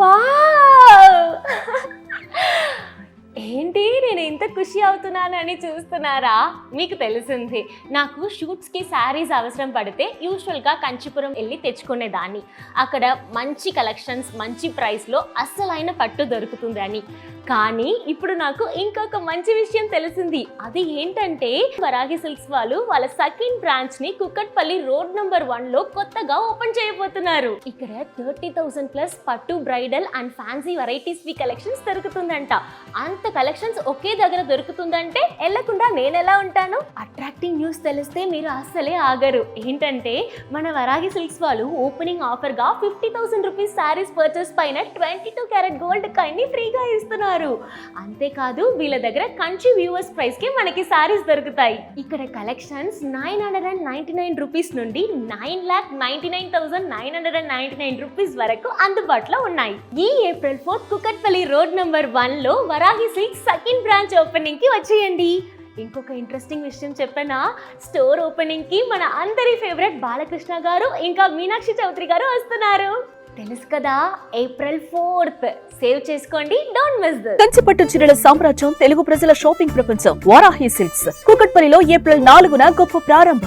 Why? ఖుషి అవుతున్నానని చూస్తున్నారా? మీకు తెలిసింది. నాకు షూట్స్కి శారీస్ అవసరం పడితే యూజువల్గా కంచిపురం వెళ్ళి తెచ్చుకునేదాన్ని. అక్కడ మంచి కలెక్షన్స్ మంచి ప్రైస్లో అస్సలైన పట్టు దొరుకుతుందని. కానీ ఇప్పుడు నాకు ఇంకొక మంచి విషయం తెలిసింది. అది ఏంటంటే వరాగి సిల్క్స్ వాళ్ళు వాళ్ళ సెకండ్ బ్రాంచ్ని కుక్కట్పల్లి రోడ్ నెంబర్ వన్లో కొత్తగా ఓపెన్ చేయబోతున్నారు. ఇక్కడ థర్టీ థౌసండ్ ప్లస్ పట్టు bridal and fancy varieties we collections దొరుకుతుందంట. అంత కలెక్షన్స్ ఒకే దగ్గర దొరుకుతుందంటే వెళ్ళకుండా నేను ఎలా ఉంటాను? అట్రాక్టింగ్ న్యూస్ తెలిస్తే మీరు అస్సలే ఆగరు. ఏంటంటే మన వరాగి సిల్క్స్ వాళ్ళు opening ఆఫర్గా fifty thousand rupees saris purchase పైన ట్వంటీ టూ క్యారెట్ గోల్డ్ కాయిన్ని ఫ్రీగా ఇస్తున్నారు. అంతేకాదు వీళ్ళ దగ్గర కంచి వ్యూవర్స్ ప్రైస్కి మనకి శారీస్ దొరుకుతాయి. ఇక్కడ collections nine hundred and ninety nine rupees నుండి nine lakh ninety nine thousand nine hundred and ninety nine rupees వరకు అందుబాటులో ఉన్నాయి. ఈ April fourth Kukatpally road number వన్లో Varahi silk second branch opening ఓపెనింగ్కి వచ్చేయండి. ఇంకొక ఇంట్రెస్టింగ్ విషయం చెప్పనా? స్టోర్ ఓపెనింగ్కి మన అందరి ఫేవరెట్ బాలకృష్ణ గారు ఇంకా మీనాక్షి చౌదరి గారు వస్తున్నారు. తెలుసు కదా ఏప్రిల్ ఫోర్త్ సేవ్ చేసుకోండి డోంట్ మిస్ దిస్ కంచిపట్టు చీరల సామ్రాజ్యం తెలుగు ప్రజల షాపింగ్ ప్రపంచం వారాహి సిల్క్స్ కూకట్పల్లిలో ఏప్రిల్ నాలుగున గొప్ప ప్రారంభం.